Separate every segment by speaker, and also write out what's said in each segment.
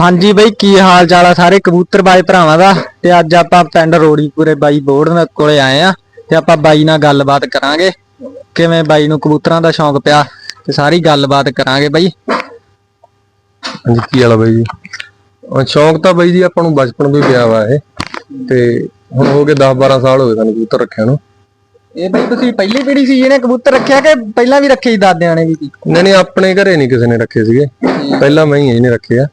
Speaker 1: ਹਾਂਜੀ ਬਈ, ਕੀ ਹਾਲ ਚਾਲ ਆ ਸਾਰੇ? ਕਬੂਤਰ ਬਾਈ ਭਰਾਵਾਂ ਦਾ। ਤੇ ਅੱਜ ਆਪਾਂ ਪਿੰਡ ਰੋੜੀਪੁਰੇ ਬਾਈ ਬੋਰਡ ਕੋਲੇ ਆਏ ਆ। ਤੇ ਆਪਾਂ ਬਾਈ ਨਾਲ ਗੱਲਬਾਤ ਕਰਾਂਗੇ। ਕਿਵੇਂ ਬਾਈ ਨੂੰ ਕਬੂਤਰਾਂ ਦਾ ਸ਼ੌਂਕ ਪਿਆ? ਤੇ ਸਾਰੀ ਗੱਲਬਾਤ ਕਰਾਂਗੇ ਬਾਈ।
Speaker 2: ਹਾਂਜੀ, ਕੀ ਹਾਲ ਆ ਬਾਈ ਜੀ? ਅਹ ਸ਼ੌਂਕ ਤਾਂ ਬਾਈ ਜੀ ਆਪਾਂ ਨੂੰ ਬਚਪਨ ਤੋਂ ਹੀ ਪਿਆ ਵਾ ਇਹ। ਤੇ ਹੁਣ ਹੋ ਗਏ 10 12 ਸਾਲ ਹੋ ਗਏ ਸਾਨੂੰ ਕਬੂਤਰ ਰੱਖਿਆ ਨੂੰ।
Speaker 1: ਇਹ ਬਈ ਤੁਸੀਂ ਪਹਿਲੀ ਪੀੜ੍ਹੀ ਸੀ ਜਿਹਨੇ ਕਬੂਤਰ ਰੱਖਿਆ ਕਿ ਪਹਿਲਾਂ ਵੀ ਰੱਖੇ ਸੀ ਦਾਦਿਆਂ ਨੇ ਵੀ ਸੀ?
Speaker 2: ਨਹੀਂ ਨਹੀਂ ਆਪਣੇ ਘਰੇ ਨਹੀਂ ਕਿਸੇ ਨੇ ਰੱਖੇ ਸੀਗੇ। ਪਹਿਲਾਂ ਮੈਂ ਹੀ ਇਹਨੇ ਰੱਖੇ ਆ।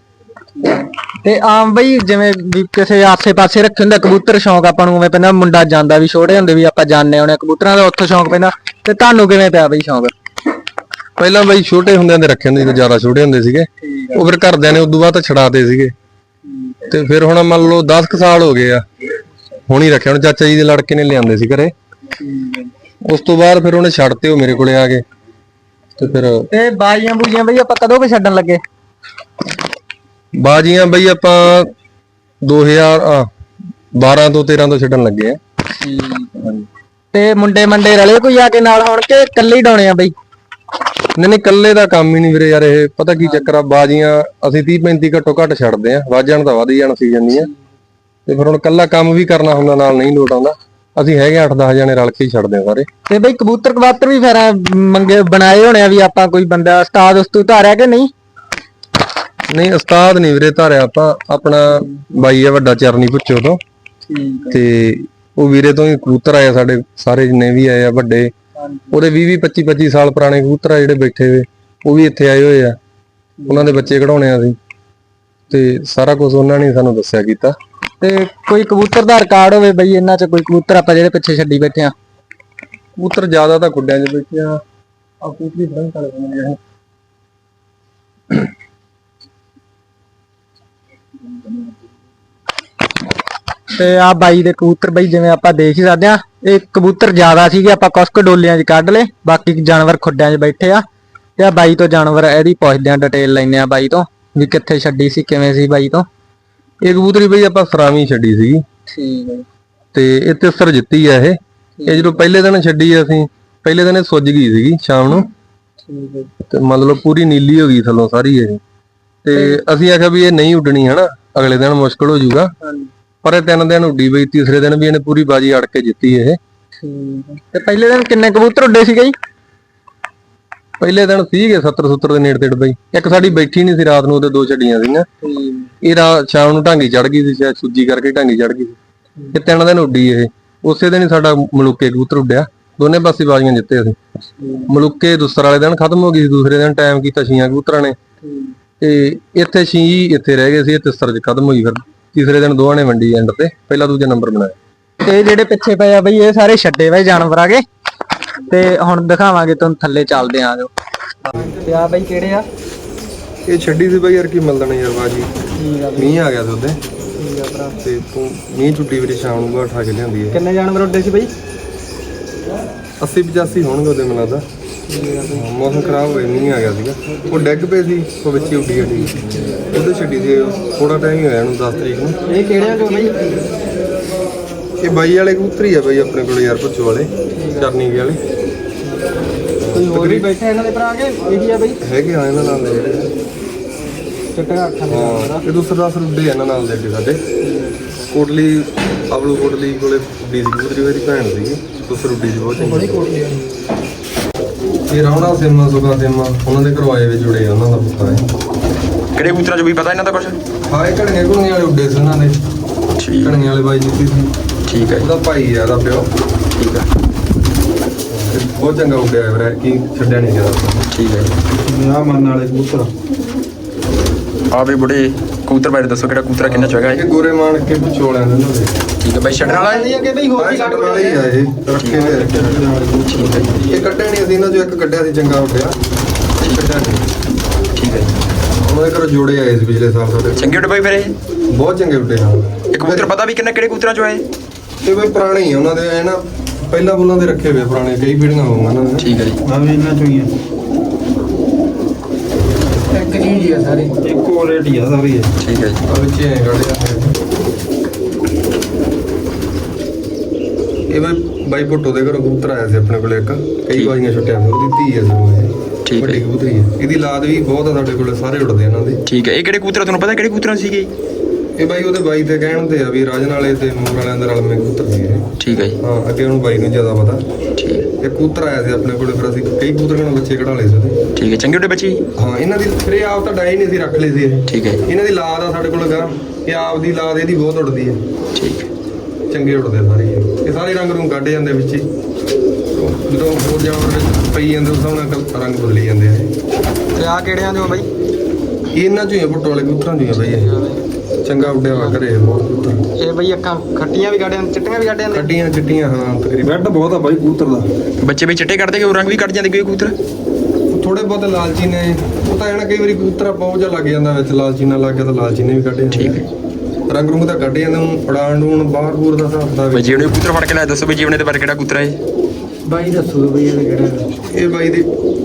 Speaker 1: ਤੇ ਆਮ ਬਈ ਜਿਵੇਂ ਵੀ ਕਿਸੇ ਆਸੇ-ਪਾਸੇ ਰੱਖੇ ਹੁੰਦਾ ਕਬੂਤਰ ਸ਼ੌਂਕ ਆਪਾਂ ਨੂੰ ਉਵੇਂ ਪੈਂਦਾ ਮੁੰਡਾ ਜਾਂਦਾ ਵੀ ਛੋਟੇ ਹੁੰਦੇ ਵੀ ਆਪਾਂ ਜਾਣਦੇ ਹੋਣੇ ਕਬੂਤਰਾਂ ਦਾ ਉੱਥੋਂ ਸ਼ੌਂਕ ਪੈਂਦਾ। ਤੇ ਤੁਹਾਨੂੰ ਕਿਵੇਂ ਪਿਆ ਬਈ ਸ਼ੌਂਕ?
Speaker 2: ਪਹਿਲਾਂ ਬਾਈ ਛੋਟੇ ਹੁੰਦਿਆਂ ਦੇ ਰੱਖੇ ਹੁੰਦੇ ਜਦੋਂ ਜ਼ਿਆਦਾ ਛੋਟੇ ਹੁੰਦੇ ਸੀਗੇ। ਉਹ ਫਿਰ ਘਰਦਿਆਂ ਨੇ ਉਦੋਂ ਬਾਅਦ ਤਾਂ ਛਡਾਤੇ ਸੀਗੇ। ਤੇ ਫਿਰ ਹੁਣ ਮੰਨ ਲਓ 10 ਕੁ ਸਾਲ ਹੋ ਗਏ ਆ। ਹੁਣ ਹੀ ਰੱਖਿਆ ਹੁਣ ਚਾਚਾ ਜੀ ਦੇ ਲੜਕੇ ਨੇ ਲਿਆਂਦੇ ਸੀ ਘਰੇ। ਉਸ ਤੋਂ ਬਾਅਦ ਫਿਰ ਉਹਨੇ ਛੱਡਤੇ ਉਹ ਮੇਰੇ ਕੋਲੇ ਆ ਗਏ ਤੇ ਫਿਰ
Speaker 1: ਤੇ ਬਾਜੀਆਂ ਬੂਜੀਆਂ ਬਈ ਆਪਾਂ ਕਦੋਂ ਕੁ ਛੱਡਣ ਲੱਗੇ?
Speaker 2: ਬਾਜੀਆਂ ਬਈ ਆਪਾਂ 2000 ਆ, 12 ਤੋਂ 13 ਤੋਂ ਛੱਡਣ ਲੱਗੇ ਆ।
Speaker 1: ਤੇ ਮੁੰਡੇ ਮੰਡੇ ਰਲੇ ਕੋਈ ਆ ਕੇ ਨਾਲ? ਹੋਣ ਕੇ ਇਕੱਲੇ ਹੀ ਡਾਉਣੇ ਆ ਬਈ?
Speaker 2: ਨਹੀਂ ਨਹੀਂ ਕੱਲੇ ਦਾ ਕੰਮ ਹੀ ਨਹੀਂ ਵੀਰੇ ਯਾਰ ਇਹ। ਪਤਾ ਕੀ ਚੱਕਰ ਆ ਬਾਜੀਆਂ ਅਸੀਂ 30 35 ਘੱਟੋ ਘੱਟ ਛੱਡਦੇ ਆ। ਵੱਧ ਜਾਣ ਤਾਂ ਵੱਧ ਹੀ ਜਾਣ ਸੀ ਜਾਂਦੀਆਂ ਤੇ ਫਿਰ ਹੁਣ ਕੱਲਾ ਕੰਮ ਵੀ ਕਰਨਾ ਹੁੰਦਾ ਨਾਲ ਨਹੀਂ ਲੋਟ ਆਉਂਦਾ। ਅਸੀਂ ਹੈਗੇ 8-10 ਜਣੇ ਰਲ ਕੇ ਹੀ ਛੱਡਦੇ ਆ ਸਾਰੇ।
Speaker 1: ਤੇ ਬਈ ਕਬੂਤਰ ਕਬਾਤਰ ਵੀ ਫਿਰ ਐਂ ਮੰਗੇ ਬਣਾਏ ਹੋਣੇ ਆ ਵੀ ਆਪਾਂ ਕੋਈ ਬੰਦਾ ਉਸਤਾਦ ਉਸਤੂ ਧਾਰਿਆ ਕਿ ਨਹੀਂ?
Speaker 2: ਨਹੀਂ ਉਸਤਾਦ ਨਹੀਂ ਵੀਰੇ ਧਾਰਿਆ ਆਪਾਂ। ਆਪਣਾ ਬਾਈ ਆ ਵੱਡਾ ਚਰਨੀ ਪੁੱਛੋ ਤੋਂ।
Speaker 1: ਠੀਕ
Speaker 2: ਤੇ ਉਹ ਵੀਰੇ ਤੋਂ ਹੀ ਕਬੂਤਰ ਆਏ ਆ ਸਾਡੇ ਸਾਰੇ ਜਿੰਨੇ ਵੀ ਆਏ ਆ ਵੱਡੇ। ਉਹਦੇ 20 20 25 25 ਸਾਲ ਪੁਰਾਣੇ ਕਬੂਤਰ ਆ ਜਿਹੜੇ ਬੈਠੇ ਹੋਏ। ਉਹ ਵੀ ਇੱਥੇ ਆਏ ਹੋਏ ਆ। ਉਹਨਾਂ ਦੇ ਬੱਚੇ ਕਢਾਉਣੇ ਆ ਅਸੀਂ। ਤੇ ਸਾਰਾ ਕੁਝ ਉਹਨਾਂ ਨੇ ਸਾਨੂੰ ਦੱਸਿਆ ਕੀਤਾ।
Speaker 1: ਤੇ ਕੋਈ ਕਬੂਤਰ ਦਾ ਰਿਕਾਰਡ ਹੋਵੇ ਬਈ ਇਹਨਾਂ ਚ ਕੋਈ ਕਬੂਤਰ ਆਪਾਂ ਜਿਹੜੇ ਪਿੱਛੇ ਛੱਡੀ ਬੈਠੇ ਆ
Speaker 2: ਕਬੂਤਰ ਜ਼ਿਆਦਾ ਤਾਂ ਖੁੱਡਿਆਂ 'ਚ ਬੈਠੇ ਆ ਆ ਕਬੂਤਰੀ ਫਰੰਟ ਵਾਲੇ ਬਣਦੇ ਆ
Speaker 1: ਤੇ ਆ ਬਾਈ ਦੇ ਕਬੂਤਰ ਬਈ ਜਿਵੇਂ ਆਪਾਂ ਦੇਖ ਹੀ ਸਕਦੇ ਆ ਇਹ ਕਬੂਤਰ ਜ਼ਿਆਦਾ ਸੀਗੇ ਆਪਾਂ ਕੁਛ ਕੁ ਡੋਲਿਆਂ 'ਚ ਕੱਢ ਲਏ ਬਾਕੀ ਜਾਨਵਰ ਖੁੱਡਿਆਂ 'ਚ ਬੈਠੇ ਆ। ਤੇ ਆ ਬਾਈ ਤੋਂ ਜਾਨਵਰ ਇਹਦੀ ਪੁੱਛਦੇ ਆ ਡਿਟੇਲ ਲੈਨੇ ਆ ਬਾਈ ਤੋਂ ਵੀ ਕਿੱਥੇ ਛੱਡੀ ਸੀ ਕਿਵੇਂ ਸੀ ਬਾਈ ਤੋਂ।
Speaker 2: ਇਹ ਕਬੂਤਰੀ ਬਈ ਆਪਾਂ ਸਰਾਵੀ ਛੱਡੀ ਸੀਗੀ।
Speaker 1: ਠੀਕ ਹੈ
Speaker 2: ਤੇ ਇਹ ਤਿਸਰ ਜਿੱਤੀ ਆ ਇਹ। ਇਹ ਜਦੋਂ ਪਹਿਲੇ ਦਿਨ ਛੱਡੀ ਅਸੀਂ ਪਹਿਲੇ ਦਿਨ ਇਹ ਸੁੱਜ ਗਈ ਸੀਗੀ ਸ਼ਾਮ ਨੂੰ।
Speaker 1: ਠੀਕ ਹੈ
Speaker 2: ਤੇ ਮਤਲਬ ਪੂਰੀ ਨੀਲੀ ਹੋ ਗਈ ਥੱਲੋਂ ਸਾਰੀ ਇਹ। ਤੇ ਅਸੀਂ ਆਖਿਆ ਵੀ ਇਹ ਨਹੀਂ ਉੱਡਣੀ ਹਨਾ ਅਗਲੇ ਦਿਨ ਮੁਸ਼ਕਲ ਹੋ ਜਾਊਗਾ।
Speaker 1: ਹਾਂਜੀ।
Speaker 2: ਪਰ ਇਹ ਤਿੰਨ ਦਿਨ ਉੱਡੀ ਬਈ ਤੀਸਰੇ ਦਿਨ ਵੀ ਇਹਨੇ ਪੂਰੀ ਬਾਜੀ ਅੜ ਕੇ ਜਿੱਤੀ ਇਹ।
Speaker 1: ਠੀਕ ਹੈ। ਤੇ ਪਹਿਲੇ ਦਿਨ ਕਿੰਨੇ ਕਬੂਤਰ ਉੱਡੇ ਸੀਗੇ ਜੀ?
Speaker 2: ਪਹਿਲੇ ਦਿਨ ਸੀਗੇ 70 70 ਦੇ ਨੇੜੇ ਤੇੜ ਬਈ। ਇੱਕ ਸਾਡੀ ਬੈਠੀ ਨਹੀਂ ਸੀ ਰਾਤ ਨੂੰ ਉਹਦੇ ਦੋ ਛੱਡੀਆਂ ਸੀਗੀਆਂ। ਇਹ ਰਾਤ ਸ਼ਾਮ ਨੂੰ ਢਾਂਗੀ ਚੜ ਗਈ ਸੀ ਸ਼ਾਇਦ ਸੁੱਜੀ ਕਰਕੇ ਢਾਂਗੀ ਚੜ ਗਈ ਸੀ। ਤਿੰਨ ਦਿਨ ਉੱਡੀ ਇਹ। ਉਸੇ ਦਿਨ ਹੀ ਸਾਡਾ ਮਲੂਕੇ ਕਬੂਤਰ ਉੱਡਿਆ। ਦੋਨੇ ਪਾਸੇ ਬਾਜ਼ੀਆਂ ਜਿੱਤੇ ਅਸੀਂ। ਮਲੂਕੇ ਦੂਸਰੇ ਵਾਲੇ ਦਿਨ ਖਤਮ ਹੋ ਗਈ ਸੀ ਦੂਸਰੇ ਦਿਨ ਟਾਈਮ ਕੀਤਾ ਛੀਆਂ ਕਬੂਤਰਾਂ ਨੇ। ਤੇ ਇੱਥੇ ਛੀ ਇੱਥੇ ਰਹਿ ਗਏ ਸੀ ਇਹ ਤਿਸਰ ਚ ਖਤਮ ਹੋਈ ਫਿਰ। ਤੀਸਰੇ ਦਿਨ ਦੋਵਾਂ ਨੇ ਵੰਡੀ ਐਂਡ ਤੇ ਪਹਿਲਾ ਦੂਜਾ ਨੰਬਰ ਬਣਾਇਆ
Speaker 1: ਤੇ ਜਿਹੜੇ ਪਿੱਛੇ ਪਏ ਆ ਬਈ ਇਹ ਸਾਰੇ ਛੱਡੇ ਹੋਏ ਜਾਨਵਰ ਆਗੇ ਤੇ ਹੁਣ ਦਿਖਾਵਾਂਗੇ ਤੁਹਾਨੂੰ ਥੱਲੇ ਚੱਲਦੇ ਆ ਜੋ। ਤੇ ਆ ਬਈ ਕਿਹੜੇ ਆ?
Speaker 2: ਇਹ ਛੱਡੀ ਸੀ ਬਈ ਯਾਰ ਕੀ ਮਿਲਦਾ ਯਾਰ ਬਾਜੀ।
Speaker 1: ਠੀਕ ਆ
Speaker 2: ਮੀਂਹ ਆ ਗਿਆ ਸੀ ਉਹਦੇ।
Speaker 1: ਠੀਕ ਆ ਭਰਾ।
Speaker 2: ਤੇ ਤੂੰ ਮੀਂਹ ਛੁੱਟੀ ਵੀਰੇ ਸ਼ਾਮ ਨੂੰ ਬਾਹਰ ਠਾ ਕੇ ਲਿਆਂਦੀ ਹੈ।
Speaker 1: ਕਿੰਨੇ ਜਾਨਵਰ ਉੱਡੇ ਸੀ ਬਈ?
Speaker 2: 80 85 ਹੋਣਗੇ ਉਹਦੇ ਮੈਨੂੰ ਲੱਗਦਾ। ਮੌਸਮ ਖਰਾਬ ਹੋਇਆ ਮੀਂਹ ਆ ਗਿਆ ਸੀਗਾ। ਉਹ ਡੈਗ ਪਏ ਸੀ ਉਹ ਵਿੱਚ ਹੀ ਉੱਡੀ ਗੱਡੀ। ਉਹਦੇ ਛੱਡੀ ਸੀ ਥੋੜਾ ਟਾਈਮ ਹੀ ਹੋਇਆ ਇਹਨੂੰ 10 ਤਰੀਕ ਨੂੰ।
Speaker 1: ਇਹ ਕਿਹੜੇ ਆ ਜੋ ਬਈ?
Speaker 2: ਇਹ ਬਾਈ ਵਾਲੇ ਕਬੂਤਰ ਹੀ ਆ ਬਾਈ ਆਪਣੇ ਕੋਲ ਯਾਰ ਪੁੱਛੋ ਵਾਲੇ ਚਰਨੀ ਵਾਲੇ।
Speaker 1: ਕੋਈ ਹੋਰ ਵੀ ਬੈਠਾ ਇਹਨਾਂ ਦੇ ਭਰਾ ਕੇ ਇਹੀ ਆ ਬਈ?
Speaker 2: ਹੈਗੇ ਆ ਇਹਨਾਂ ਨਾਲ ਦੇ ਜਿਹੜੇ।
Speaker 1: ਚਿੱਟਾ ਅੱਖਾਂ ਦੇ
Speaker 2: ਹਾਂ ਇਹ ਦੂਸਰਾ ਰੁੱਡੇ ਇਹਨਾਂ ਨਾਲ ਦੇ ਅੱਗੇ ਸਾਡੇ। ਕੋਟਲੀ ਆਬਲੂ ਕੋਟਲੀ ਕੋਲੇ ਉੱਡੀ ਸੀ ਕਬੂਤਰੀ ਉਹਦੀ ਭੈਣ ਸੀਗੀ। ਦੂਸਰ ਉੱਡੀ ਸੀ ਬਹੁਤ ਚੰਗੀ
Speaker 1: ਕੋਟਲੀ
Speaker 2: ਇਹ ਰਾਵਣਾ ਸੇਮਾ ਸੁਗਾ ਸੇਮਾ ਉਹਨਾਂ ਦੇ ਕਰਵਾਏ ਵਿੱਚ ਜੁੜੇ ਆ ਉਹਨਾਂ ਦਾ ਪੁੱਤਰ ਹੈ
Speaker 3: ਕਿਹੜੇ ਕਬੂਤਰਾਂ ਚ ਵੀ ਪਤਾ ਇਹਨਾਂ ਦਾ ਕੁਝ
Speaker 2: ਹਾਂ ਇਹ ਘੜੀਆਂ ਘੁੜੀਆਂ ਵਾਲੇ ਉੱਡੇ ਸੀ ਉਹਨਾਂ ਦੇ
Speaker 3: ਠੀਕ।
Speaker 2: ਘੜੀਆਂ ਵਾਲੇ ਬਾਈ ਜੁੱਤੀ ਸੀ।
Speaker 3: ਠੀਕ ਹੈ ਜੀ,
Speaker 2: ਉਹਦਾ ਭਾਈ ਆ ਦਾ ਪਿਓ।
Speaker 3: ਠੀਕ ਹੈ।
Speaker 2: ਬਹੁਤ ਚੰਗਾ ਉੱਡਿਆ ਹੈ ਵੀਰੇ ਕੀ ਛੱਡਿਆ ਨਹੀਂ ਗਿਆ।
Speaker 3: ਠੀਕ ਹੈ ਜੀ।
Speaker 2: ਆ ਮਰਨ ਵਾਲੇ ਕਬੂਤਰ
Speaker 3: ਆ ਵੀ ਬੁੜੇ ਕਬੂਤਰ ਬਾਰੇ ਦੱਸੋ ਕਿਹੜਾ ਕਬੂਤਰ ਕਿੰਨਾ ਚੰਗਾ
Speaker 2: ਇਹ
Speaker 3: ਹੈ
Speaker 2: ਗੋਰੇ ਮਾਨ ਕੇ ਪੁੱਛੋਲਿਆਂ ਦੇ ਉਹਨਾਂ
Speaker 3: ਠੀਕ ਹੈ ਬਾਈ ਛੱਡਣ ਵਾਲਾ ਹੈ?
Speaker 1: ਅੱਗੇ ਬਈ ਹੋਰ ਵੀ
Speaker 2: ਛੱਡ ਵਾਲੇ ਹੀ ਆ ਇਹ ਰੱਖੇ ਹੋਏ ਰੱਖੇ
Speaker 3: ਜੀ,
Speaker 2: ਇਹ ਕੱਢਿਆ ਨਹੀਂ ਅਸੀਂ ਇਹਨਾਂ ਚੋਂ ਇੱਕ ਕੱਢਿਆ ਸੀ ਚੰਗਾ ਉੱਡਿਆ ਇਹ ਕੱਢਿਆ ਨਹੀਂ
Speaker 3: ਠੀਕ ਹੈ ਜੀ।
Speaker 2: ਉਹਨਾਂ ਦੇ ਘਰੋਂ ਜੋੜੇ ਆਏ ਸੀ ਪਿਛਲੇ ਸਾਲ ਸਾਡੇ।
Speaker 3: ਚੰਗੇ ਉੱਡੇ ਬਾਈ ਫਿਰ ਇਹ?
Speaker 2: ਬਹੁਤ ਚੰਗੇ ਉੱਡੇ ਨਾਲ
Speaker 3: ਇਹ ਕਬੂਤਰ ਪਤਾ ਵੀ ਕਿੰਨੇ ਕਿਹੜੇ ਕਬੂਤਰਾਂ ਚੋਂ ਆਏ
Speaker 2: ਇਹ? ਬਈ ਪੁਰਾਣੇ ਹੀ ਆ ਉਹਨਾਂ ਦੇ ਐ ਨਾ ਪਹਿਲਾਂ ਬੁੱਲਾਂ ਦੇ ਰੱਖੇ ਹੋਏ ਪੁਰਾਣੇ ਕਈ ਪੀੜ੍ਹੀਆਂ ਹੋਊਗਾ ਉਹਨਾਂ ਦੇ।
Speaker 3: ਠੀਕ ਹੈ ਜੀ।
Speaker 4: ਆ ਵੀ ਇਹਨਾਂ ਚੋਂ ਹੀ ਆ।
Speaker 1: ਇੱਕ ਚੀਜ਼ ਹੀ ਆ ਸਾਰੇ।
Speaker 4: ਇੱਕੋ ਰੇਟ ਹੀ ਆ ਸਾਰੀ। ਇਹ।
Speaker 3: ਠੀਕ ਹੈ ਜੀ।
Speaker 2: ਆ ਵਿੱਚ ਐ ਕੱਢਿਆ ਇਹ ਬਈ ਬਾਈ ਭੁੱਟੋ ਦੇ ਘਰੋਂ ਕਬੂਤਰ ਆਇਆ ਸੀ ਆਪਣੇ ਕੋਲ ਇੱਕ। ਕਈ ਵਾਰੀਆਂ ਛੁੱਟਿਆ ਸੀ ਉਹਦੀ ਧੀ ਹੈ ਇਹ।
Speaker 3: ਠੀਕ ਹੈ
Speaker 2: ਵੱਡੀ
Speaker 3: ਜੀ।
Speaker 2: ਕਬੂਤਰੀ ਹੈ ਇਹਦੀ ਲਾਦ ਵੀ ਬਹੁਤ ਆ ਸਾਡੇ ਕੋਲੇ ਸਾਰੇ ਉੜਦੇ ਇਹਨਾਂ ਦੇ।
Speaker 3: ਠੀਕ ਹੈ। ਇਹ ਕਿਹੜੇ ਕਬੂਤਰ ਆ? ਤੁਹਾਨੂੰ ਪਤਾ ਕਿਹੜੇ ਕਬੂਤਰਾਂ ਸੀਗੇ
Speaker 2: ਇਹ ਬਾਈ ਉਹਦੇ ਬਾਈ ਤੇ ਕਹਿਣ ਤੇ ਆ ਵੀ ਰਾਜਨ ਵਾਲੇ ਤੇ ਨੂਰ ਵਾਲਿਆਂ ਦੇ ਰਲਵੇਂ ਕਬੂਤਰ ਸੀ ਇਹ
Speaker 3: ਠੀਕ ਹੈ ਜੀ।
Speaker 2: ਹਾਂ ਅੱਗੇ ਉਹਨੂੰ ਬਾਈ ਨੂੰ ਜ਼ਿਆਦਾ ਪਤਾ।
Speaker 3: ਠੀਕ।
Speaker 2: ਇਹ ਕਬੂਤਰ ਆਇਆ ਸੀ ਆਪਣੇ ਕੋਲੇ ਫਿਰ ਅਸੀਂ ਕਈ ਕਬੂਤਰਾਂ ਨੂੰ ਬੱਚੇ ਕਢਾ ਲਏ ਸੀ ਉਹਦੇ।
Speaker 3: ਠੀਕ ਹੈ ਚੰਗੇ ਉੱਡੇ ਬੱਚੇ ਜੀ?
Speaker 2: ਹਾਂ ਇਹਨਾਂ ਦੀ ਫਿਰ ਇਹ ਆਪ ਤਾਂ ਡਾਈ ਨਹੀਂ ਸੀ ਰੱਖ ਲਈ ਸੀ ਇਹ।
Speaker 3: ਠੀਕ ਹੈ। ਜੀ,
Speaker 2: ਇਹਨਾਂ ਦੀ ਲਾਦ ਆ ਸਾਡੇ ਕੋਲ ਗਾ ਇਹ ਆਪ ਦੀ ਲਾਦ ਇਹਦੀ ਬਹੁਤ ਉੜਦੀ ਹੈ।
Speaker 3: ਠੀਕ। ਹੈ
Speaker 2: ਚੰਗੇ ਉੜਦੇ ਆ ਸਾਰੇ ਇਹ। ਇਹ ਸਾਰੇ ਰੰਗ ਨੂੰ ਕੱਢ ਜਾਂਦੇ ਵਿੱਚ ਹੀ। ਜਦੋਂ ਹੋਰ ਜਾਨਵਰ ਵਿੱਚ ਪਈ ਜਾਂਦੇ ਉਸ ਹਿਸਾਬ ਨਾਲ ਕ- ਰੰਗ ਬਦਲੀ ਜਾਂਦੇ ਆ ਇਹ।
Speaker 1: ਤੇ ਆ ਕਿਹੜਿਆਂ ਦੇ ਹੋ ਬਾਈ?
Speaker 2: ਇਹ ਇਹਨਾਂ ਚੋਂ ਹੀ ਆ ਪੁੱਟ ਵਾਲੇ ਕਬੂਤਰਾਂ ਚੋਂ ਹੀ ਆ ਬਈ ਇਹ। ਚੰਗਾ ਉੱਡਿਆ ਵਾ ਘਰੇ ਬਹੁਤ ਕਬੂਤਰ
Speaker 1: ਇਹ ਬਈ ਅੱਖਾਂ ਖੱਟੀਆਂ ਵੀ ਕੱਢਿਆਂ ਚਿੱਟੀਆਂ ਵੀ ਕੱਢਿਆਂ
Speaker 2: ਕੱਟੀਆਂ ਚਿੱਟੀਆਂ ਹਾਂ ਤਕਰੀਬਨ।
Speaker 4: ਬੈੱਡ ਬਹੁਤ ਆ ਬਾਈ ਕਬੂਤਰ ਦਾ।
Speaker 3: ਬੱਚੇ ਵੀ ਚਿੱਟੇ ਕੱਢਦੇ ਕਿ ਰੰਗ ਵੀ ਕੱਢ ਜਾਂਦੇ ਕੋਈ ਕਬੂਤਰ
Speaker 2: ਥੋੜੇ ਬਹੁਤ ਲਾਲਚੀ ਨੇ। ਉਹ ਤਾਂ ਇਹਨਾਂ ਕਈ ਵਾਰੀ ਕਬੂਤਰ ਬਹੁਤ ਜਿਹਾ ਲੱਗ ਜਾਂਦਾ ਵਿੱਚ ਲਾਲਚੀ ਨਾਲ ਲੱਗ ਗਿਆ ਤਾਂ ਲਾਲਚੀ ਨੇ ਵੀ ਕੱਢੇ
Speaker 3: ਠੀਕ
Speaker 2: ਹੈ। ਰੰਗ ਰੁੰਗ ਤਾਂ ਕੱਢ ਜਾਂਦੇ ਹੁਣ ਉਡਾਣ ਨੂੰ ਬਾਹਰ ਬੂਰ ਦਾ ਹਿਸਾਬ ਦਾ
Speaker 3: ਬਈ ਜੀਵਨੇ ਕਬੂਤਰ ਫੜ ਕੇ ਲੈ ਦੱਸੋ ਬਈ ਜੀਵਨੇ ਦੇ ਬਾਰੇ ਕਿਹੜਾ ਕਬੂਤਰ ਹੈ ਇਹ?
Speaker 1: ਬਾਈ ਦੱਸੋ ਬਈ ਇਹ ਕਿਹੜਾ।
Speaker 2: ਇਹ ਬਾਈ ਦੀ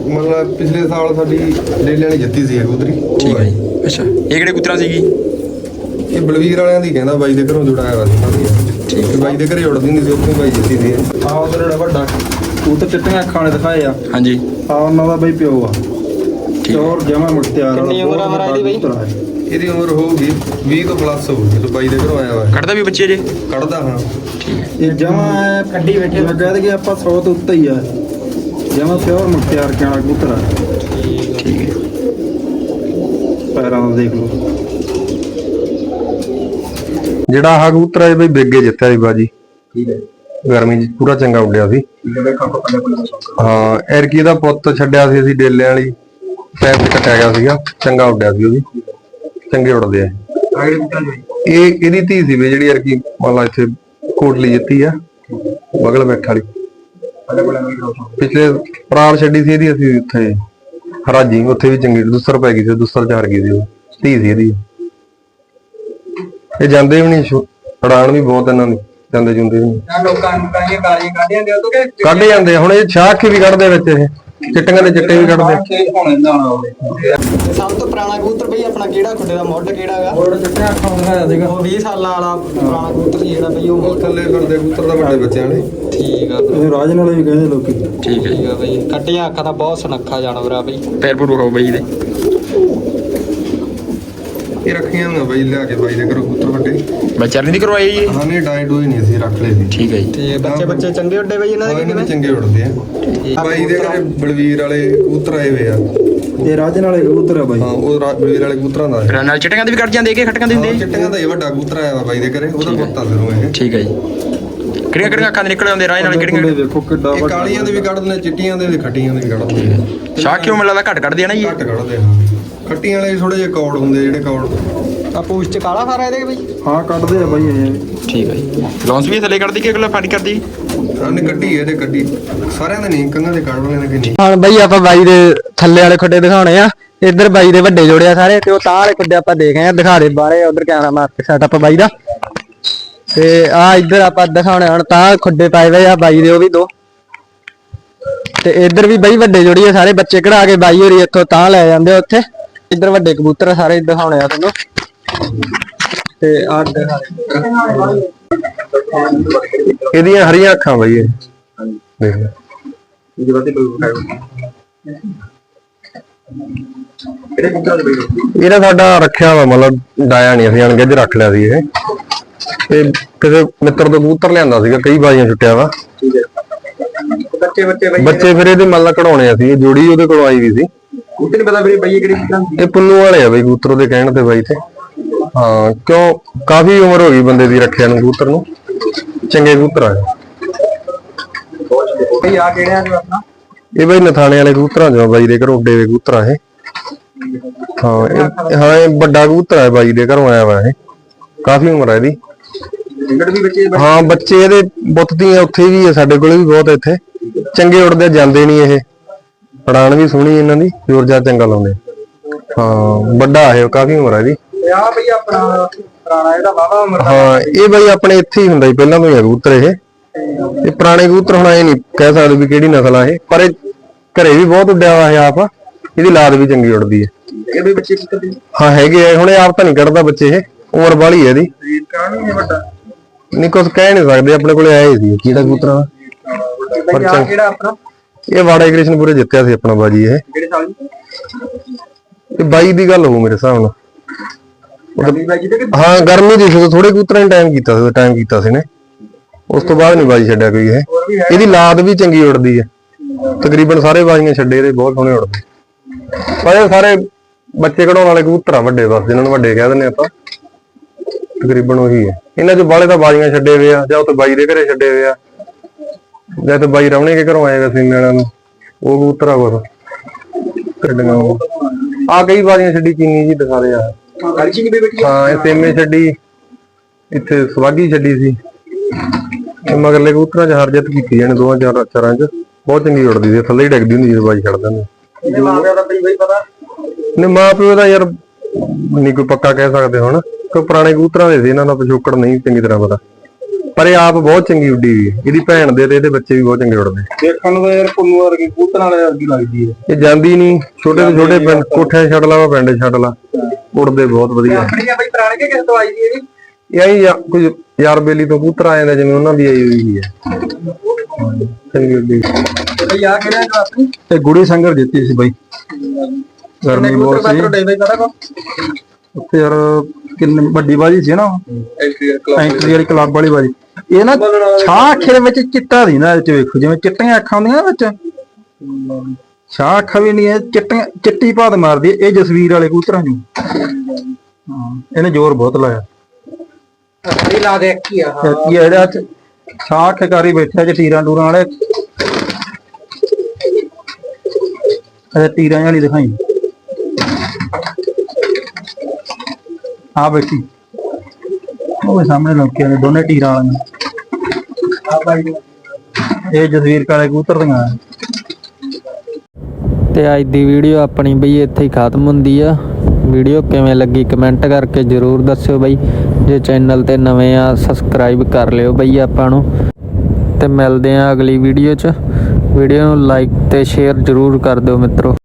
Speaker 2: ਮਤਲਬ ਪਿਛਲੇ ਸਾਲ ਸਾਡੀ ਡੇਲਿਆਂ ਨੇ ਜਿੱਤੀ ਸੀ ਇਹ ਕਬੂਤਰੀ ਉਹ
Speaker 3: ਠੀਕ ਹੈ। ਜੀ। ਅੱਛਾ। ਇਹ ਕਿਹੜੇ ਕਬੂਤਰਾਂ ਸੀਗੀ?
Speaker 2: ਇਹ ਬਲਵੀਰ ਵਾਲਿਆਂ ਦੀ ਕਹਿੰਦਾ ਬਾਈ ਦੇ ਘਰੋਂ ਜੁੜਾਇਆ ਹੋਇਆ ਸੀ। ਠੀਕ ਹੈ ਬਾਈ ਦੇ ਘਰੇ ਉੜਦੀ ਹੁੰਦੀ ਸੀ ਉੱਥੋਂ ਹੀ ਬਾਈ ਜਿੱਤੀ ਸੀ। ਇਹ।
Speaker 4: ਆ ਉਧਰ ਜਿਹੜਾ ਵੱਡਾ ਕਬੂਤਰ ਚਿੱਟੀਆਂ ਅੱਖਾਂ ਵਾਲੇ ਦਿਖਾਏ ਆ।
Speaker 3: ਹਾਂਜੀ।
Speaker 4: ਆ ਉਹਨਾਂ ਦਾ ਬਾਈ ਪਿਓ ਆ।
Speaker 3: ਠੀਕ
Speaker 4: ਚੋਰ ਜਮਾ ਮੁਖਤਿਆਰ
Speaker 1: ਕਿੰਨੀ ਉਮਰ ਆ ਮਹਾਰਾਜ ਦੀ ਬਾਈ?
Speaker 2: ਇਹਦੀ ਉਮਰ ਹੋਊਗੀ 20 ਤੋਂ ਪਲੱਸ ਹੋਊਗੀ ਜਦੋਂ ਬਾਈ ਦੇ ਘਰੋਂ ਆਇਆ ਹੋਇਆ।
Speaker 3: ਕੱਢਦਾ ਵੀ ਬੱਚੇ ਜੇ?
Speaker 2: ਕੱਢਦਾ ਹਾਂ।
Speaker 3: ਠੀਕ ਹੈ
Speaker 4: ਇਹ ਜਮਾ ਕੱਢੀ ਬੈਠੇ ਲੱਗਾ ਤੇ ਕਿ ਆਪਾਂ 100 ਤੋਂ ਉੱਤੇ ਹੀ ਆ। ਜਮਾ ਪਿਓਰ ਮੁਖਤਿਆਰ ਕੇ ਵਾਲਾ ਕਬੂਤਰ ਆ।
Speaker 3: ਠੀਕ ਹੈ
Speaker 4: ਪੈਰਾਂ ਦਾ ਦੇਖ ਲਓ।
Speaker 2: ਜਿਹੜਾ ਆਹ ਕਬੂਤਰ ਹੈ ਬਈ ਬੇਗੇ ਜਿੱਤਿਆ ਸੀ ਬਾਜੀ।
Speaker 1: ਠੀਕ ਹੈ।
Speaker 2: ਗਰਮੀ 'ਚ ਪੂਰਾ ਚੰਗਾ ਉੱਡਿਆ ਸੀ।
Speaker 1: ਹੈ
Speaker 2: ਐਰਕੀ ਦਾ ਪੁੱਤ ਛੱਡਿਆ ਸੀ ਅਸੀਂ ਡੇਲਿਆਂ ਵਾਲੀ ਪੈਪ ਤੇ ਕੱਟਿਆ ਗਿਆ ਸੀਗਾ। ਚੰਗਾ ਉੱਡਿਆ ਸੀ ਉਹ ਵੀ। ਚੰਗੇ ਉੱਡਦੇ ਆ। ਇਹ ਇਹਦੀ ਧੀ ਸੀ ਵੀ ਜਿਹੜੀ ਐਰਕੀ ਮੰਨ ਲਾ ਇੱਥੇ ਕੋਟਲੀ ਜਿੱਤੀ ਆ। ਬਗਲ ਬੈਠ ਵਾਲੀ। ਪਿਛਲੇ ਪ੍ਰਾਣ ਛੱਡੀ ਸੀ ਇਹਦੀ ਅਸੀਂ ਉੱਥੇ ਹਰਾਜੀ ਉੱਥੇ ਵੀ ਚੰਗੀ ਦੁਸਰ ਪੈ ਗਈ ਸੀ ਦੁਸਰ ਚ ਹਾਰ ਗਈ ਸੀ ਧੀ ਸੀ ਇਹਦੀ। ਇਹ ਜਾਂਦੇ ਵੀ ਨਹੀਂ ਉਡਾਣ ਵੀ ਬਹੁਤ ਇਹਨਾਂ ਦੀ ਜਾਂਦੇ ਜੁੰਦੇ ਵੀ ਨਹੀਂ।
Speaker 1: ਆ ਲੋਕਾਂ ਨੂੰ ਕਾਹੀਆਂ ਕਾਲੀਆਂ ਕੱਢਿਆਂ ਦੇ ਉਹ ਕਿ
Speaker 2: ਕੱਢ ਜਾਂਦੇ। ਹੁਣ ਇਹ ਛਾਖ ਵੀ ਕੱਢਦੇ ਵਿੱਚ ਇਹ ਚਿੱਟੀਆਂ ਦੇ ਚਿੱਟੇ ਵੀ ਕੱਢਦੇ।
Speaker 4: ਹੁਣ ਇਹਨਾਂ ਨਾਲ
Speaker 1: ਸਭ ਤੋਂ ਪੁਰਾਣਾ ਕਬੂਤਰ ਬਈ ਆਪਣਾ ਕਿਹੜਾ ਖੁੱਡੇ ਦਾ ਮੁੱਢ ਕਿਹੜਾ ਹੈਗਾ
Speaker 4: ਹੋਰ ਚਿੱਟੀਆਂ ਅੱਖਾਂ ਦਿਖਾਇਆ ਸੀਗਾ।
Speaker 1: ਉਹ 20 ਸਾਲਾਂ ਵਾਲਾ ਪੁਰਾਣਾ ਕਬੂਤਰ ਸੀ ਜਿਹੜਾ ਬਈ ਉਹ
Speaker 2: ਥੱਲੇ ਫਿਰਦੇ ਕਬੂਤਰ ਦਾ ਵੱਡੇ ਬੱਚਿਆਂ ਨੇ
Speaker 1: ਠੀਕ ਆ।
Speaker 4: ਇਹ ਰਾਜਨ ਵਾਲੇ ਵੀ ਕਹਿੰਦੇ ਲੋਕੀ।
Speaker 3: ਠੀਕ
Speaker 1: ਆ ਬਈ। ਕੱਟੀਆਂ ਅੱਖਾਂ ਦਾ ਬਹੁਤ ਸੁਨੱਖਾ ਜਾਨਵਰ ਆ ਬਈ।
Speaker 3: ਪੈਰ ਪੂਰ ਬਈ ਇਹਦੇ।
Speaker 2: ਇਹ ਰੱਖੀਆਂ ਨਾ ਬਾਈ ਲਿਆ ਕੇ ਬਾਈ ਦੇ ਘਰੋਂ ਕਬੂਤਰ ਵੱਡੇ।
Speaker 3: ਮੈਂ ਚਰਨੀ ਦੀ ਕਰਵਾਈ ਜੀ?
Speaker 2: ਹਾਂ ਨਹੀਂ ਡਾਈਟ ਹੋਈ ਨਹੀਂ ਅਸੀਂ ਰੱਖ ਲਏ ਸੀ।
Speaker 3: ਠੀਕ ਹੈ ਜੀ।
Speaker 1: ਤੇ ਬੱਚੇ ਬੱਚੇ ਚੰਗੇ ਉੱਡੇ ਬਈ ਇਹਨਾਂ ਦੇ ਕਿਵੇਂ
Speaker 2: ਚੰਗੇ ਉੜਦੇ ਆ। ਬਾਈ ਦੇ ਘਰੇ ਬਲਵੀਰ ਵਾਲੇ ਕਬੂਤਰ ਆਏ ਹੋਏ ਆ।
Speaker 4: ਇਹ ਰਾਜਨ ਵਾਲੇ ਕਬੂਤਰ ਆ ਬਾਈ।
Speaker 2: ਹਾਂ ਉਹ ਬਲਵੀਰ ਵਾਲੇ ਕਬੂਤਰਾਂ ਦਾ। ਹੈ
Speaker 3: ਫਿਰ ਨਾਲ ਚਿੱਟੀਆਂ ਦੇ ਵੀ ਕੱਢ ਜਾਂਦੇ ਕਿ ਖਟਕਾਂ ਦੇ
Speaker 2: ਹਾਂ,
Speaker 3: ਹੁੰਦੇ
Speaker 2: ਚਿੱਟੀਆਂ ਦਾ ਇਹ ਵੱਡਾ ਕਬੂਤਰ ਆਇਆ ਵਾ ਬਾਈ ਦੇ ਘਰੇ ਉਹਦਾ ਪੁੱਤ ਆ ਜ਼ਰੂਰ ਇਹ।
Speaker 3: ਠੀਕ ਹੈ ਜੀ। ਕਿਹੜੀਆਂ ਕਿਹੜੀਆਂ ਅੱਖਾਂ ਦੇ ਨਿਕਲੇ ਹੁੰਦੇ ਰਾਹ ਨਾਲ ਕਿਹੜੀਆਂ
Speaker 4: ਦੇਖੋ ਕਿੱਡਾ
Speaker 2: ਇਹ
Speaker 4: ਵੱਡਾ
Speaker 2: ਕਾਲੀਆਂ ਦੇ ਵੀ ਕੱਢਦੇ ਨੇ ਚਿੱਟੀਆਂ ਦੇ ਵੀ ਖੱਟੀਆਂ ਦੇ ਵੀ ਕੱਢਦੇ ਨੇ।
Speaker 3: ਸ਼ਾਹ ਕਿਉਂ ਮਿਲਦਾ ਘੱਟ ਕੱਢਦੇ ਆ ਨਾ ਜੀ?
Speaker 2: ਘੱਟ ਕੱਢਦੇ ਹਾਂ। ਖੱਟੀਆਂ ਵਾਲੇ ਥੋੜੇ ਜਿਹੇ ਕੌੜ ਹੁੰਦੇ ਜਿਹੜੇ ਕੌੜ।
Speaker 1: ਆ ਪੂਛ ਚ ਕਾਲਾ ਸਾਰਾ ਇਹਦੇ ਬਈ
Speaker 4: ਹਾਂ ਕੱਢਦੇ ਆ ਬਾਈ ਇਹ।
Speaker 3: ਠੀਕ ਹੈ ਜੀ। ਲੌਂਸ ਵੀ ਥੱਲੇ ਕੱਢਦੀ ਕਿ ਅਗਲਾ ਫਾੜੀ ਕਰਦੀ?
Speaker 2: ਉਹਨੇ ਕੱਢੀ ਇਹਦੇ ਕੱਢੀ। ਸਾਰਿਆਂ ਦੇ ਨਹੀਂ ਕੰਨਾਂ ਦੇ ਕੱਢ ਵਾਲੇ ਨੇ ਕਿ ਨਹੀਂ।
Speaker 1: ਹੁਣ ਬਈ ਆਪਾਂ ਬਾਈ ਦੇ ਥੱਲੇ ਵਾਲੇ ਖੁੱਡੇ ਦਿਖਾਉਣੇ ਆ। ਇੱਧਰ ਬਾਈ ਦੇ ਵੱਡੇ ਜੋੜੇ ਆ ਸਾਰੇ ਤੇ ਉਹ ਤਾਂ ਵਾਲੇ ਖੁੱਡੇ ਆਪਾਂ ਦੇਖ ਆਏ ਆ। ਦਿਖਾ ਦੇ ਬਾਹਰੇ ਉਧਰ ਕੈਮਰਾ ਮਾਰ ਕੇ ਸੈਟਅਪ ਬਾਈ ਦਾ। ਤੇ ਆ ਇੱਧਰ ਆਪਾਂ ਦਿਖਾਉਣੇ ਹੁਣ ਤਾਂ ਖੁੱਡੇ ਪਾਏ ਹੋਏ ਆ ਬਾਈ ਦੇ ਉਹ ਵੀ ਦੋ। ਤੇ ਇੱਧਰ ਵੀ ਬਈ ਵੱਡੇ ਜੋੜੀ ਆ ਸਾਰੇ ਬੱਚੇ ਕਢਾ ਕੇ ਬਾਈ ਹੋਰੀ ਇੱਥੋਂ ਤਾਂ ਲੈ ਜਾਂਦੇ ਆ ਉੱਥੇ। ਇੱਧਰ ਵੱਡੇ ਕਬੂਤਰ ਆ ਸਾਰੇ ਦਿਖਾਉਣੇ ਆ ਤੁਹਾਨੂੰ। ਤੇ ਆ
Speaker 2: ਇਹਦੀਆਂ ਹਰੀਆਂ ਅੱਖਾਂ ਬਈ ਇਹ। ਦੇਖ ਲੈ।
Speaker 1: ਇਹਦੇ ਕੋਈ
Speaker 2: ਸਾਡਾ ਰੱਖਿਆ ਵਾ ਮਤਲਬ ਡਾਇਆ ਨਹੀਂ ਅਸੀਂ ਅਣਗਿੱਜ ਰੱਖ ਲਿਆ ਸੀ ਇਹ। ਤੇ ਕਿਸੇ ਮਿੱਤਰ ਤੋਂ ਕਬੂਤਰ ਲਿਆਂਦਾ ਸੀਗਾ ਕਈ ਬਾਜ਼ੀਆਂ ਛੁੱਟਿਆ ਵਾ।
Speaker 1: ਬੱਚੇ ਬੱਚੇ
Speaker 2: ਬੱਚੇ ਫਿਰ ਇਹਦੇ ਮਤਲਬ ਕਢਾਉਣੇ ਸੀ ਇਹ ਜੋੜੀ ਉਹਦੇ ਕੋਲ ਆਈ ਵੀ ਸੀ।
Speaker 1: ਕਬੂਤਰ ਨਹੀਂ ਪਤਾ ਵੀਰੇ ਬਈ ਇਹ ਕਿਹੜੀ ਕਬੂਤਰ ਹੁੰਦੀ
Speaker 2: ਇਹ ਪੁੰਨੂ ਵਾਲੇ ਆ ਬਈ ਕਬੂਤਰ ਉਹਦੇ ਕਹਿਣ ਤੇ ਬਾਈ ਤੇ। ਹਾਂ ਕਿਉਂ? ਕਾਫੀ ਉਮਰ ਹੋ ਗਈ ਬੰਦੇ ਦੀ ਰੱਖਿਆ ਨੂੰ ਕਬੂਤਰ ਨੂੰ। ਚੰਗੇ ਕਬੂਤਰ ਆ ਇਹ।
Speaker 1: ਬਈ ਆ ਕਿਹੜਿਆਂ ਦੇ ਆਪਣਾ?
Speaker 2: ਇਹ ਬਈ ਨਥਾਣੇ ਵਾਲੇ ਕਬੂਤਰਾਂ ਆ ਬਾਈ ਦੇ ਘਰੋਂ ਹੋਏ ਕਬੂਤਰ ਆ ਇਹ। ਹਾਂ ਇਹ ਹਾਂ ਇਹ ਵੱਡਾ ਕਬੂਤਰ ਹੈ ਬਾਈ ਦੇ ਘਰੋਂ ਆਇਆ ਵਾ ਇਹ। ਕਾਫੀ ਉਮਰ ਹੈ ਇਹਦੀ।
Speaker 1: ਟਿਕਟ ਵੀ ਬੱਚੇ
Speaker 2: ਹਾਂ ਬੱਚੇ ਇਹਦੇ ਬੁੱਤ ਦੀਆਂ ਉੱਥੇ ਵੀ ਆ ਸਾਡੇ ਕੋਲੇ ਵੀ ਬਹੁਤ ਆ ਇੱਥੇ। ਚੰਗੇ ਉੜਦੇ ਜਾਂਦੇ ਨਹੀਂ ਇਹ। ਪੜਾਣ ਵੀ ਸੋਹਣੀ ਇਹਨਾਂ ਦੀ ਜ਼ੋਰ ਜਾ ਚੰਗਾ ਲਾਉਂਦੇ ਹਾਂ ਵੱਡਾ ਹੈ ਕਾਫੀ ਉਮਰ ਹੈ ਇਹਦੀ।
Speaker 1: ਤੇ ਆ ਬਈ ਆਪਣਾ ਪੁਰਾਣਾ ਇਹਦਾ ਵਾਵਾ ਉਮਰ ਦਾ।
Speaker 2: ਹਾਂ ਇਹ ਬਈ ਆਪਣੇ ਇੱਥੇ ਹੀ ਹੁੰਦਾ ਸੀ ਪਹਿਲਾਂ ਤੋਂ ਹੀ ਆ ਕਬੂਤਰ ਇਹ। ਇਹ ਪੁਰਾਣੇ ਕਬੂਤਰ ਹੁਣ ਇਹ ਨਹੀਂ ਕਹਿ ਸਕਦੇ ਵੀ ਕਿਹੜੀ ਨਸਲ ਆ ਇਹ ਪਰ ਇਹ ਘਰੇ ਵੀ ਬਹੁਤ ਉੱਡਿਆ ਹੋਇਆ ਹੈ ਆਪ ਇਹਦੀ ਲਾਦ ਵੀ ਚੰਗੀ ਉੱਡਦੀ ਹੈ
Speaker 1: ਇਹ ਵੀ ਬੱਚੇ ਕਿੱਥੇ ਦੇ?
Speaker 2: ਹਾਂ ਹੈਗੇ ਆ ਹੁਣ ਇਹ ਆਪ ਤਾਂ ਨਹੀਂ ਕੱਢਦਾ ਬੱਚੇ ਇਹ ਉਮਰ ਵਾਲੀ ਹੈ ਇਹਦੀ।
Speaker 1: ਨਹੀਂ ਵੱਡਾ?
Speaker 2: ਨਹੀਂ ਕੁਝ ਕਹਿ ਨਹੀਂ ਸਕਦੇ ਆਪਣੇ ਕੋਲੇ ਆਏ ਸੀ ਕਿਹੜਾ ਕਬੂਤਰ ਆ?
Speaker 1: ਆ ਕਿਹੜਾ ਆਪਣਾ?
Speaker 2: ਇਹ ਵਾੜਾ ਕ੍ਰਿਸ਼ਨਪੁਰੇ ਜਿੱਤਿਆ ਸੀ ਆਪਣਾ ਬਾਜੀ ਇਹ।
Speaker 3: ਕਿਹੜੇ ਸਾਲ
Speaker 2: ਇਹ ਬਾਈ ਦੀ ਗੱਲ ਹੋਊ ਮੇਰੇ ਹਿਸਾਬ ਨਾਲ।
Speaker 3: ਗਰਮੀ ਬਾਜੀ ਤੇ ਕਿ
Speaker 2: ਹਾਂ ਗਰਮੀ ਦੀ ਸੀ ਥੋੜੇ ਕਬੂਤਰਾਂ ਨੇ ਟਾਈਮ ਕੀਤਾ ਸੀ ਟਾਈਮ ਕੀਤਾ ਸੀ ਨੇ। ਉਸ ਤੋਂ ਬਾਅਦ ਨਹੀਂ ਬਾਜੀ ਛੱਡਿਆ ਕੋਈ ਇਹ। ਇਹਦੀ ਲਾਦ ਵੀ ਚੰਗੀ ਉੜਦੀ ਹੈ। ਤਕਰੀਬਨ ਸਾਰੇ ਬਾਜੀਆਂ ਛੱਡੇ ਇਹਦੇ ਬਹੁਤ ਸੋਹਣੇ ਉੜਦੇ ਪਰ ਇਹ ਸਾਰੇ ਬੱਚੇ ਕਢਾਉਣ ਵਾਲੇ ਕਬੂਤਰ ਆ ਵੱਡੇ ਬਸ ਜਿਨ੍ਹਾਂ ਨੂੰ ਵੱਡੇ ਕਹਿ ਦਿੰਦੇ ਆਪਾਂ। ਤਕਰੀਬਨ ਉਹੀ ਹੈ। ਇਹਨਾਂ ਚ ਬਾਲੇ ਤਾਂ ਬਾਜੀਆਂ ਛੱਡੇ ਹੋਏ ਆ ਜਾਂ ਉੱਥੇ ਬਾਈ ਦੇ ਘਰੇ ਛੱਡੇ ਹੋਏ ਆ। ਜਾਂ ਤੇ ਬਾਈ ਰਵਣੇ ਕੇ ਘਰੋਂ ਆਏ ਵਸੇ ਇਹਨਾਂ ਨੂੰ ਉਹ ਕਬੂਤਰ ਆ ਕੁਛ ਕੱਢੀਆਂ ਆ ਕਈ ਬਾਜੀਆਂ ਛੱਡੀ ਚੀਨੀ ਜੀ ਦਿਖਾ ਦੇ ਹਾਂ ਇਹ ਸੇਮੇ ਛੱਡੀ। ਇੱਥੇ ਸਵਾਗੀ ਛੱਡੀ ਸੀ। ਮਗਰਲੇ ਕਬੂਤਰਾਂ 'ਚ ਹਰਜਤ ਕੀਤੀ ਜਾਣੇ ਦੋਵਾਂ ਚਾਰ ਚਾਰਾਂ 'ਚ। ਬਹੁਤ ਚੰਗੀ ਉੜਦੀ ਸੀ ਥੱਲੇ ਹੀ ਡਿੱਗਦੀ ਹੁੰਦੀ ਜਦੋਂ ਬਾਜੀ ਛੱਡ ਦਿੰਦੇ
Speaker 3: ਇਹਦੇ ਮਾਂ ਪਿਓ ਦਾ ਬਈ ਬਈ ਪਤਾ?
Speaker 2: ਨੇ ਮਾਂ ਪਿਓ ਦਾ ਯਾਰ ਨਹੀਂ ਕੋਈ ਪੱਕਾ ਕਹਿ ਸਕਦੇ ਹੁਣ। ਕਿ ਪੁਰਾਣੇ ਕਬੂਤਰਾਂ ਦੇ ਸੀ ਇਹਨਾਂ ਦਾ ਪਿਛੋਕੜ ਨਹੀਂ ਚੰਗੀ ਤਰ੍ਹਾਂ ਪਤਾ। ਪਰ ਇਹ ਆਪ ਬਹੁਤ ਚੰਗੀ ਉੱਡੀ ਵੀ ਹੈ। ਇਹਦੀ ਭੈਣ ਦੇ ਤੇ ਇਹਦੇ ਬੱਚੇ ਵੀ ਬਹੁਤ ਚੰਗੇ ਉੜਦੇ
Speaker 4: ਦੇਖਣ ਨੂੰ ਤਾਂ ਯਾਰ ਪੁੰਨੂ ਵਰਗੀ ਕਬੂਤਰਾਂ ਵਾਲੇ ਵਰਗੀ ਲੱਗਦੀ ਹੈ।
Speaker 2: ਇਹ ਜਾਂਦੀ ਨਹੀਂ। ਛੋਟੇ ਤੋਂ ਛੋਟੇ ਪਿੰਡ ਕੋਠੇ ਛੱਡ ਲਾ ਵਾ ਪਿੰਡ ਛੱਡ ਲਾ। ਉੜਦੇ ਬਹੁਤ ਵਧੀਆ।
Speaker 3: ਆਪਣੀ ਬਈ ਪੁਰਾਣੇ ਕੇ ਕਿਸ ਤੋਂ ਆਈ ਦੀ ਇਹਦੀ?
Speaker 2: ਇਹ ਆਈ ਯਾ- ਕੁਝ ਯਾਰ ਬੇਲੀ ਤੋਂ ਕਬੂਤਰ ਆ ਜਾਂਦੇ ਜਿਵੇਂ ਉਹਨਾਂ ਦੀ ਆਈ ਹੋਈ ਹੈ ਚੰਗੀ ਉੱਡੀ।
Speaker 3: ਤੇ ਬਈ ਆ ਕਿਹੜਾ ਜੋ ਆਪਣੀ?
Speaker 4: ਤੇ ਗੁੜੀ ਸੰਗਰ ਜਿੱਤੀ ਸੀ ਬਾਈ। ਗਰਮੀ ਬਹੁਤ ਸੀ।
Speaker 3: ਬਈ ਕੋ
Speaker 4: ਉੱਥੇ ਯਾਰ ਕਿੰਨੀ ਵੱਡੀ ਬਾਜੀ ਸੀ ਨਾ। ਐਂਟਰੀ ਵਾਲੀ ਕਲੱਬ ਵਾਲੀ ਬਾਜੀ। ਇਹ ਨਾ ਛਾਂ ਅੱਖੇ ਦੇ ਵਿੱਚ ਚਿੱਟਾ ਦੀ ਨਾ ਇਹ ਚ ਵੇਖੋ ਜਿਵੇਂ ਚਿੱਟੀਆਂ ਅੱਖਾਂ ਹੁੰਦੀਆਂ ਵਿੱਚ। ਛਾਂ ਅੱਖਾਂ ਵੀ ਨਹੀਂ ਇਹ ਚਿੱਟੀਆਂ ਚਿੱਟੀ ਭਾਤ ਮਾਰਦੀ ਇਹ ਜਸਵੀਰ ਵਾਲੇ ਕਬੂਤਰਾਂ ਨੂੰ ਹਾਂ ਇਹਨੇ ਜ਼ੋਰ ਬਹੁਤ ਲਾਇਆ।
Speaker 3: ਇਹ ਲਾ ਦੇ ਕੀ ਆ
Speaker 4: ਕੀ ਇਹਦੇ ਛਾਂ ਅੱਖ ਕਰੀ ਬੈਠਿਆ ਜੇ ਟੀਰਾਂ ਟੂਰਾਂ ਵਾਲੇ। ਅਰੇ ਟੀਰਾਂ ਵਾਲੀ ਦਿਖਾਈ। ਆ ਬੈਠੀ ਉਹ ਸਾਹਮਣੇ ਲੋਕਾਂ ਨੇ ਦੋਨੇ ਟੀਰਾਂ ਵਾਲੀਆਂ। ਇਹ ਜਸਵੀਰ ਕਾਲੇ ਕਬੂਤਰ ਦੀਆਂ।
Speaker 1: ਤੇ ਅੱਜ ਦੀ ਵੀਡੀਓ ਆਪਣੀ ਬਈ ਇੱਥੇ ਹੀ ਖਤਮ ਹੁੰਦੀ ਆ। ਵੀਡੀਓ ਕਿਵੇਂ ਲੱਗੀ ਕਮੈਂਟ ਕਰਕੇ ਜਰੂਰ ਦੱਸਿਓ ਬਈ। ਜੇ ਚੈਨਲ ਤੇ ਨਵੇਂ ਆ, ਸਬਸਕ੍ਰਾਈਬ ਕਰ ਲਿਓ ਬਈ ਆਪਾਂ ਨੂੰ। ਤੇ ਮਿਲਦੇ ਆ ਅਗਲੀ ਵੀਡੀਓ 'ਚ। ਵੀਡੀਓ ਨੂੰ ਲਾਈਕ ਤੇ ਸ਼ੇਅਰ ਜਰੂਰ ਕਰ ਦਿਓ ਮਿੱਤਰੋ।